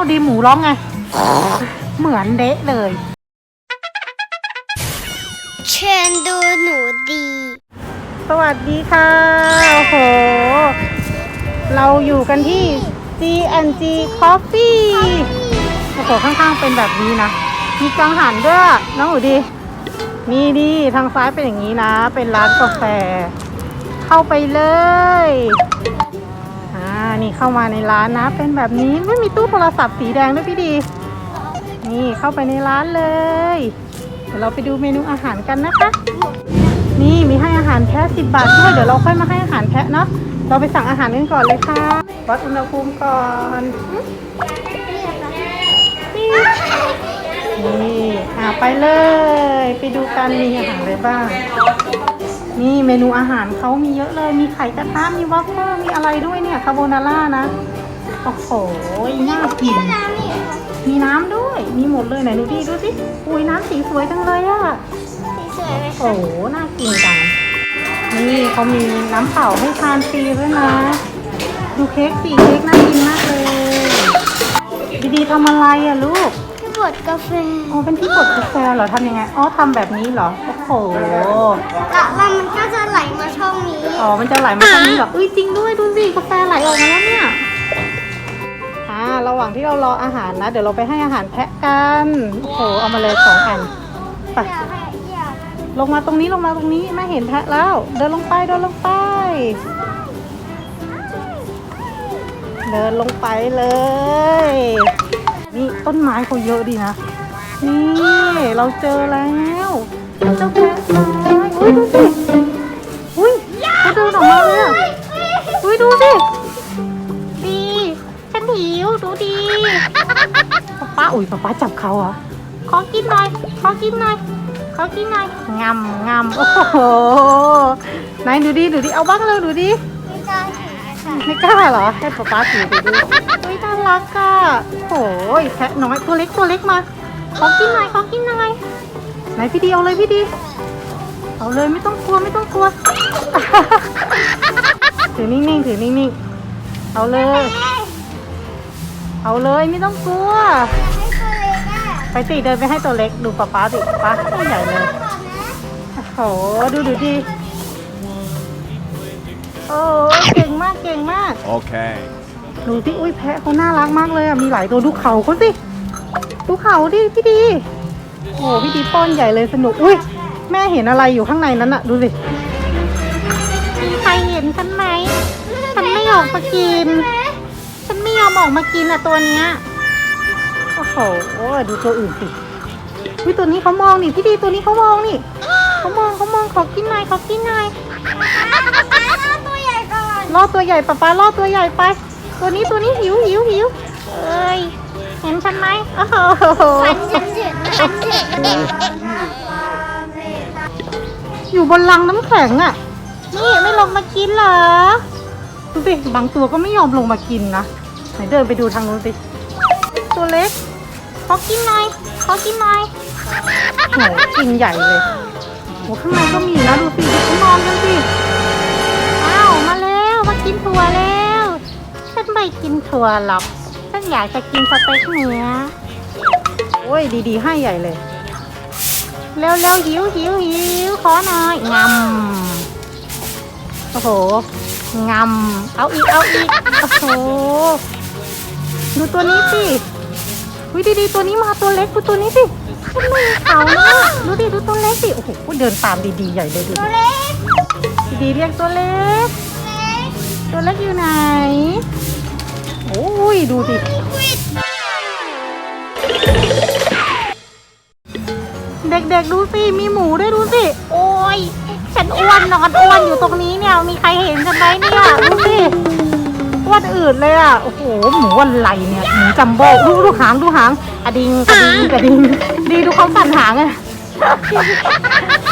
เอาดีหมูร้องไง เหมือนเดะเลย เชิญดูหนูดี สวัสดีค่ะ โอ้โห เราอยู่กันที่ G&G Coffee โอ้โหข้างๆเป็นแบบนี้นะ มีกังหันด้วยน้องหนูดี นี่ดีทางซ้ายเป็นอย่างนี้นะ เป็นร้านกาแฟ เข้าไปเลยอ่า นี่เข้ามาในร้านนะ เป็นแบบนี้ไม่มีตู้โทรศัพท์สีแดงด้วยพี่ดี นี่เข้าไปในร้านเลย เดี๋ยวเราไปดูเมนูอาหารกันนะคะ นี่มีให้อาหารแพะสิบบาทด้วยเดี๋ยวเราค่อยมาให้อาหารแพะเนาะเราไปสั่งอาหารกันก่อนเลยค่ะวัดอุณหภูมิก่อนนี่อ่าไปเลย ไปดูกันมีอาหารอะไรบ้าง นี่เมนูอาหารเขามีเยอะเลย มีไข่กระทะมีวอฟเฟิลมีอะไรด้วยเนี่ยคาโบนาร่านะ โอ้โห น่ากินน้ำนี่มีน้ำด้วย มีหมดเลยไหนดูดิดูสิอุ้ยน้ำสีสวยจังเลยอะสีสวยไหมโอ้โห น่ากินจัง นี่เขามีน้ำเปล่าให้ทานฟรีด้วยนะ ดูเค้กสีเค้กน่ากินมากเลยดีๆทำอะไรอะลูกที่บดกาแฟ อ๋อ เป็นที่กดกาแฟเหรอทำยังไง อ๋อทำแบบนี้เหรอ โอ้โห แล้วมันก็จะไหลมาช่องนี้ อ๋อมันจะไหลมาตรงนี้เหรออุ้ยจริงด้วยดูสิกาแฟไหลออกมาแล้วเนี่ยอ่าระหว่างที่เรารออาหารนะ เดี๋ยวเราไปให้อาหารแพะกันโอ้โหเอามาเลยสองอันไปอยากให้อยากลงมาตรงนี้ลงมาตรงนี้แม่เห็นแพะแล้ว เดินลงไปเดินลงไป เดินลงไปเลย นี่ต้นไม้เขาเยอะดีนะ นี่เราเจอแล้ว เจ้าแพะน้อยอุ้ยดูสิอุ้ยเขาเดินออกมาเลยอะอุ้ยดูสิดีฉันหิวดูดีป๊าป้าอุ้ยป๊าป้าจับเขาเหรอขอกินหน่อยขอกินหน่อยขอกินหน่อยงำงำโอ้โหไหนดูดิดูดิเอาบ้างเลยดูดิไม่กล้าถือค่ะไม่กล้าเหรอให้ป๊าป๊าถือดูดิเฮ้ยน่ารักอะโอ้ยแพะน้อยตัวเล็กตัวเล็กมาขอกินหน่อยขอกินหน่อย นพี่ดีเอาเลยพี่ดี เอาเลยไม่ต้องกลัวไม่ต้องกลัว ถือนิ่งๆถือนิ่งๆ เอาเลย เอาเลยไม่ต้องกลัวให้ตัวเล็กอะไปสิเดินไปให้ตัวเล็กดูป๊าป๊าสิป๊าให้ใหญ่เลยขอบนะโอ้โหดูดูดิโอ้เก่งมากเก่งมาก Okay. ดูที่อุ้ยแพะเขาน่ารักมากเลยอะมีหลายตัวดูเขาเขาสิดูเขาดิพี่ดี โอ้พี่ดีป้อนใหญ่เลยสนุก อุ้ยแม่เห็นอะไรอยู่ข้างในนั้นอะดูสิมีใครเห็นฉันไหมฉันไม่ออกมากิน ฉันไม่ยอมออกมากินอะตัวเนี้ยโอ้โหดูตัวอื่นสิวิตัวนี้เขามองนี่พี่ดีตัวนี้เขามองนี่เขามองเขามองขอกินหน่อยขอกินหน่อยเอาตัวใหญ่ก่อนล่อตัวใหญ่ป้าป้าล่อตัวใหญ่ไป ตัวนี้ตัวนี้หิวหิวหิวเอ้ย เห็นฉันไหมโอ้โหฟันจะเจ็บฟันเจ็บอยู่บนลังน้ำแข็งอะ นี่ไม่ลงมากินเหรอ ดูสิบางตัวก็ไม่ยอมลงมากินนะไหนเดินไปดูทางนู้นสิตัวเล็กขอกินหน่อยขอกินหน่อยโหกินใหญ่เลยโหข้างในก็มีนะดูสิดูเขานอนกันสิอ้าวมาแล้วมากินถั่วแล้ว ฉันไม่กินถั่วหรอก ฉันอยากจะกินสเต็กเนื้อโอ้ยดีๆ ให้ใหญ่เลย เร็วเร็วหิวหิวหิวขอหน่อยงำโอ้โหงำเอาอีกเอาอีกโอ้โหดูตัวนี้สิวิดีดีๆตัวนี้มาตัวเล็กดูตัวนี้สิมันไม่มีเขานะดูดิดูตัวเล็กสิโอ้โหเดินตามดีๆใหญ่เลยดูตัวดิเล็กดีๆเรียกตัวเล็ก ตัวเล็กอยู่ไหน โอ้ย ดูดิเด็กๆดูสิ มีหมูด้วยดูสิ โอ้ย ฉันอ้วนนอนอ้วนอยู่ตรงนี้เนี่ย มีใครเห็นฉันไหมเนี่ย ดูสิอ้วนอืดเลยอะ โอ้โห หมูอะไรเนี่ย หมูจัมโบ้ดูดูหางดูหางอะดิงกระดิงกระดิง ดีดูเขาสั่นหางอะ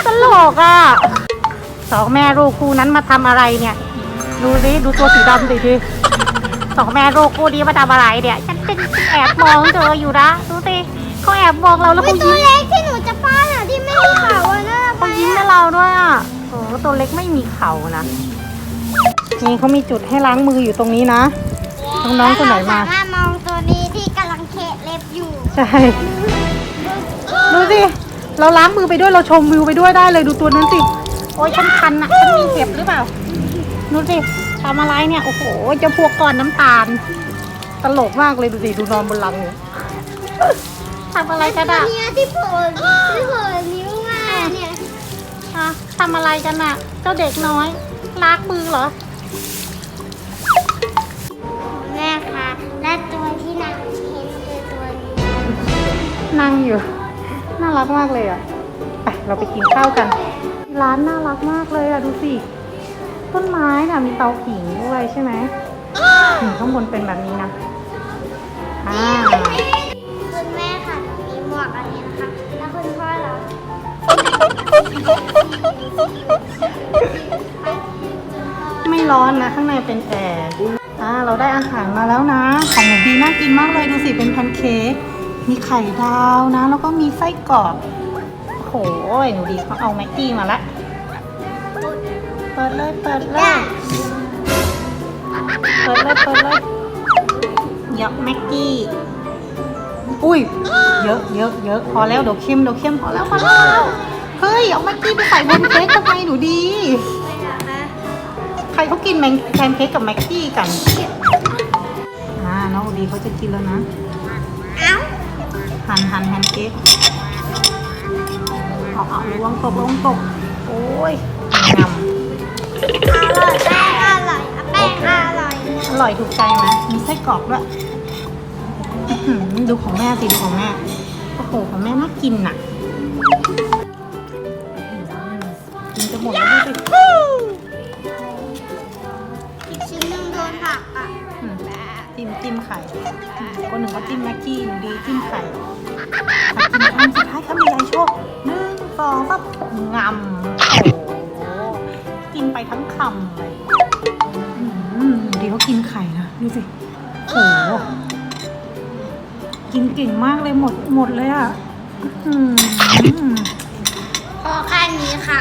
ตลกอะ สองแม่ลูกคู่นั้นมาทำอะไรเนี่ย ดูสิ ดูตัวสีดำสิที สองแม่ลูกคู่นี้มาทำอะไรเนี่ย ฉันเป็นแอบมองเธออยู่นะดูสิเขาแอบมองเราแล้วอุ๊เขายตัวยิ้มเล็กที่หนูจะป้อนอะที่ไม่มีเขาอะน่าไปเขายิ้มอะให้เราด้วยอะโอ้ตัวเล็กไม่มีเขานะนี่เขามีจุดให้ล้างมืออยู่ตรงนี้นะน้องๆคนไหนมาเรสามารถมองตัวนี้ที่กำลังใช่ ดูสิ เราล้างมือไปด้วยเราชมวิวไปด้วยได้เลยดูตัวนั้นสิ โอ้ยฉันคันอะฉันมีเห็บหรือเปล่า ดูสิ ทำอะไรเนี่ย โอ้โหเจะพวกก้อนน้ำตาล ตลกมากเลยดูสิดูนอนบนหลังเนี่ยทำอะไรกันตัวอะเนี้ยที่โผล่ที่โผล่นิ้วมาเนี่ยฮะทำอะไรกันอะเจ้าเด็กน้อยล้างมือเหรอ แม่คะและตัวที่นางเห็นคือตัวนี้นั่งอยู่ น่ารักมากเลยอะไปเราไปกินข้าวกัน ร้านน่ารักมากเลยอะดูสิ ต้นไม้น่ะมีเตาผิงด้วยใช่ไหมอืมข้างบนเป็นแบบนี้นะอ่าคุณแม่ค่ะ มีหมวกอันนี้นะคะ แล้วคุณพ่อเหรอไม่ร้อนนะ ข้างในเป็นแอร์อ่าเราได้อาหารมาแล้วนะ ของหนูดีน่ากินมากเลยดูสิเป็นแพนเค้กมีไข่ดาวนะ แล้วก็มีไส้กรอกโอ้โหหนูดีเขาเอาแม็กกี้มาละเปิดเลยเปิดเลยเปิดเลยเปิดเลยเยอะแม็กกี้อุ้ยเยอะเยอะเยอะพอแล้วเดี๋ยวเค็มเดี๋ยวเค็มพอแล้วพอแล้วพอแล้วเฮ้ยเอาแม็กกี้ไปใส่บนเค้กทำไมหนูดีไม่เหรอคะใครเขากินแมงแพนเค้กกับแม็กกี้กันอ่าน้องอูดีเขาจะกินแล้วนะเอ้าหั่นหั่นแพนเค้กเอาเอาลวงตกลวงตกโอ้ยงำอ ร่อยแป้งอร่อยแป้งอร่อยอร่อยถูกใจไหมมีไส้กรอกด้วยอื้อหือดูของแม่สิดูของแม่โอ้โหของแม่น่ากินน่ะกินจะหมดแล้วดูสิอีกชิ้นหนึ่งโดนผักอะอืมจิ้มจิ้มไข่อืมคนหนึ่งก็จิ้มแม็กกี้หนึ่งดีจิ้มไข่อะกินสุดท้ายคำใหญ่ๆโชคหนึ่งสองสามงำ ไปทั้งคำเลยอืมดีเขากินไข่นะดูสิโอ้โหกินเก่งมากเลยหมดหมดเลยอะอืมพอแค่นี้ค่ะ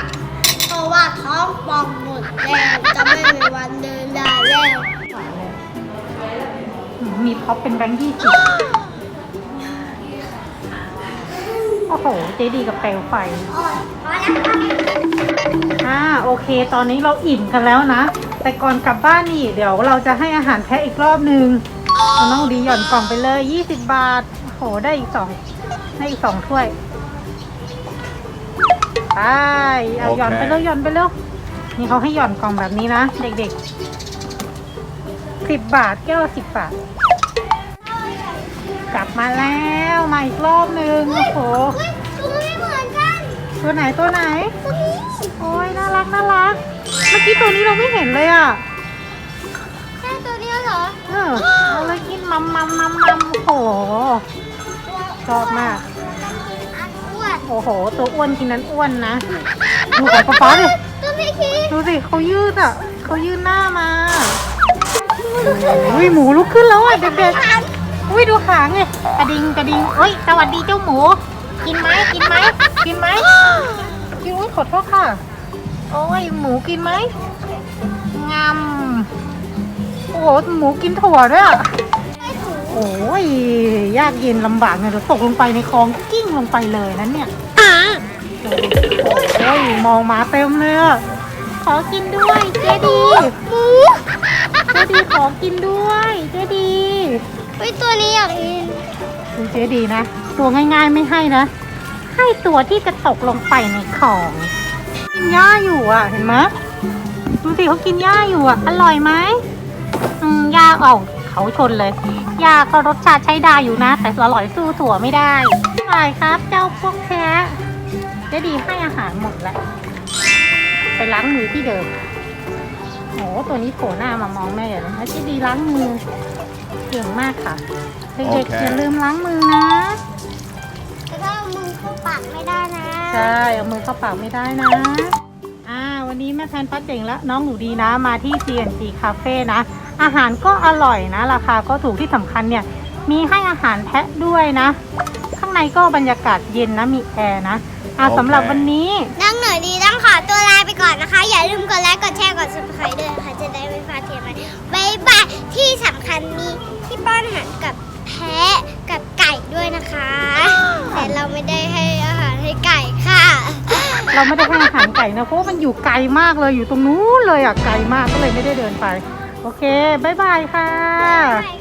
เพราะว่าท้องปองหมดแล้วจะไม่มีวันเดินได้แล้วอืมมีท็อปเป็นแบงค์ยี่สิบโอ้โห เจดีกับเปลวไฟอ๋อพอแล้วค่ะอ่าโอเค ตอนนี้เราอิ่มกันแล้วนะ แต่ก่อนกลับบ้านนี่ เดี๋ยวเราจะให้อาหารแพะอีกรอบนึงเอาน้องดีหย่อนกล่องไปเลย 20 บาท โหได้อีกสองได้อีกสองถ้วย ไป เอาหย่อนไปโอเคเร็วหย่อนไปเร็วนี่เขาให้หย่อนกล่องแบบนี้นะ เด็กๆ10บาทแก้วละ10บาท กลับมาแล้วมาอีกรอบนึงโอ้โหเฮ้ยตัวไม่เหมือนกันตัวไหนตัวไหนตัวนี้ โอ้ยน่ารักน่ารัก เมื่อกี้ตัวนี้เราไม่เห็นเลยอะใช่ตัวนี้เหรอเออเราเลยกินมัมมัมมัมมัมโอ้โห ชอบมาก อันอ้วนโอ้โห ตัวอ้วนกินนั้นอ้วนนะ ดูของป๊าป๊าดิ ตัวไม่คิดดูสิเขายืดอะเขายืดหน้ามา อุ้ยหมูลุกขึ้นแล้วอะเด็กๆ อุ้ยดูหางไงกระดิ่งกระดิ่งเอ้ยสวัสดีเจ้าหมู กินไหมกินไหมกินไหม กินอุ้ยขอโทษค่ะ โอ้ยหมูกินไหมงำโอ้โหหมูกินถั่วด้วยอะไม่ถูกโอ้ยยากเย็นลำบากเนี่ยเดี๋ยวตกลงไปในคลองกิ้งลงไปเลยนั้นเนี่ยโอ้ยมองมาเต็มเลยอะขอกินด้วยเจดีหมูเจดีขอกินด้วยเจดีเฮ้ยตัวนี้อยากกิน ดูเจดีนะ ตัวง่ายๆไม่ให้นะ ให้ตัวที่จะตกลงไปในคลอง กินหญ้าอยู่อะ เห็นไหมดูสิเขากินหญ้าอยู่อะ อร่อยไหมอืมหญ้าเอาเขาชนเลยหญ้าก็รสชาติใช้ได้อยู่นะ แต่อร่อยสู้ถั่วไม่ได้อร่อยครับ เจ้าพวกแพ้เจดีให้อาหารหมดแล้วไปล้างมือที่เดิมโอ้ตัวนี้โผล่หน้ามามองแม่อย่างนี้เจดีล้างมือเก่งมากค่ะ เด็กโอๆเคอย่าลืมล้างมือนะแต่ถ้าเอา มือเข้าปากไม่ได้นะใช่ เอามือเข้าปากไม่ได้นะ อ่า วันนี้แม่แพนป้าเจ๋งและน้องหนูดีนะ มาที่ CNC Cafe นะ อาหารก็อร่อยนะ ราคาก็ถูกที่สำคัญเนี่ย มีให้อาหารแพะด้วยนะ ข้างในก็บรรยากาศเย็นนะ มีแอร์นะ อ่าโอเค สำหรับวันนี้นั่งหน่อยดีต้องขอตัวลาไปก่อนนะคะ อย่าลืมกดไลค์กดแชร์กด subscribe ด้วยนะคะจะได้ไม่พลาดเทป เราไม่ได้ให้อาหารไก่นะเพราะว่ามันอยู่ไกลมากเลยอยู่ตรงนู้นเลยอะไกลมากก็เลยไม่ได้เดินไป โอเคบายบายค่ะ